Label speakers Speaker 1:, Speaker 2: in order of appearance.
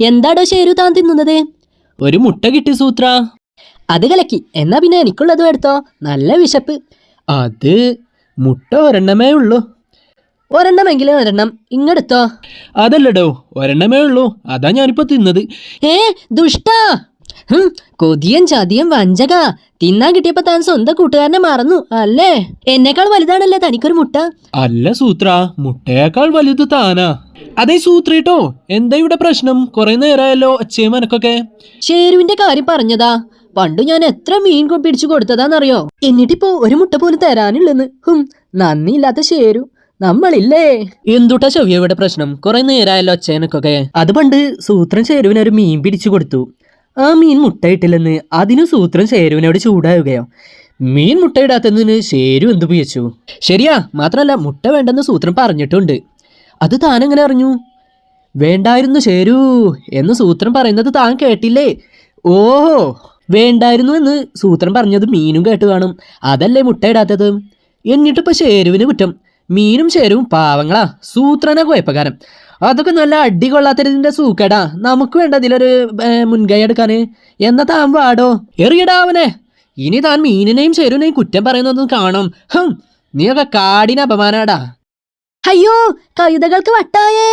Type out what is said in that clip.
Speaker 1: എന്താടോ ഷേരു താൻ തിന്നുന്നത്?
Speaker 2: ഒരു മുട്ട കിട്ടി സൂത്ര.
Speaker 1: അത് കലക്കി. എന്നാ പിന്നെ എനിക്കുള്ളതും എടുത്തോ? നല്ല വിശപ്പ്.
Speaker 2: അത് മുട്ട ഒരെണ്ണമേ ഉള്ളൂ.
Speaker 1: ഒരെണ്ണമെങ്കിലും ഒരെണ്ണം ഇങ്ങെടുത്തോ.
Speaker 2: അതല്ലടോ ഒരെണ്ണമേ ഉള്ളൂ. അതാ ഞാനിപ്പോ തിന്നത്.
Speaker 1: ഏ ദുഷ്ടാ! ഹും, കൊതിയൻ ചതിയൻ വഞ്ചക. തിന്നാൻ കിട്ടിയപ്പോ താൻ സ്വന്തം കൂട്ടുകാരനെ മറന്നു അല്ലേ? എന്നേക്കാൾ വലുതാണല്ലേ തനിക്കൊരു മുട്ട?
Speaker 2: അല്ല സൂത്ര. മുട്ടയേക്കാൾ വലുത് താനാ. അതെ സൂത്രീട്ടോ എന്താ ഇവിടെ പ്രശ്നം? കുറെ നേരമായല്ലോ അച്ഛയും മനക്കൊക്കെ
Speaker 1: ഷേരുവിന്റെ കാര്യം പറഞ്ഞതാ. പണ്ട് ഞാൻ എത്ര മീൻ പിടിച്ചു കൊടുത്തതാന്നറിയോ? എന്നിട്ടിപ്പോ ഒരു മുട്ട പോലും തരാനുള്ളെന്ന് ഹും നന്ദിയില്ലാത്ത ഷേരു. നമ്മളില്ലേ?
Speaker 2: എന്തുട്ടാ ചെവിയുടെ പ്രശ്നം? കുറെ നേരമായല്ലോ അച്ഛനക്കൊക്കെ
Speaker 1: അത് പണ്ട് സൂത്രൻ ഷേരുവിന് ഒരു മീൻ പിടിച്ചു കൊടുത്തു. ആ മീൻ മുട്ടയിട്ടില്ലെന്ന് അതിനു സൂത്രൻ ഷേരുവിനോട് ചൂടാവുകയോ? മീൻ മുട്ടയിടാത്തതിന് ഷേരു എന്തു പിയച്ചു ശരിയാ മാത്രമല്ല മുട്ട വേണ്ടെന്ന് സൂത്രം പറഞ്ഞിട്ടുണ്ട്. അത് താനെങ്ങനെ അറിഞ്ഞു? വേണ്ടായിരുന്നു ശരൂ എന്ന് സൂത്രം പറയുന്നത് താൻ കേട്ടില്ലേ? ഓഹോ വേണ്ടായിരുന്നു എന്ന് സൂത്രൻ പറഞ്ഞത് മീനും കേട്ട് കാണും. അതല്ലേ മുട്ടയിടാത്തത്? എന്നിട്ടിപ്പോൾ ഷേരുവിന് കുറ്റം. മീനും ഷേരുവും പാവങ്ങളാ സൂത്രനെ കുഴപ്പക്കാരൻ. അതൊക്കെ നല്ല അടി കൊള്ളാത്തതിന്റെ സൂക്കേടാ. നമുക്ക് വേണ്ട ഇതിലൊരു മുൻകൈ എടുക്കാൻ എന്നാ താൻ വാടോ? എറിയടാ അവനെ. ഇനി താൻ മീനിനെയും ഷേരുവിനെയും കുറ്റം പറയുന്നതൊന്നും കാണും. ഹും നീയൊക്കെ കാടിന് അപമാനാടാ. അയ്യോ കഴുതകൾക്ക് വട്ടായേ.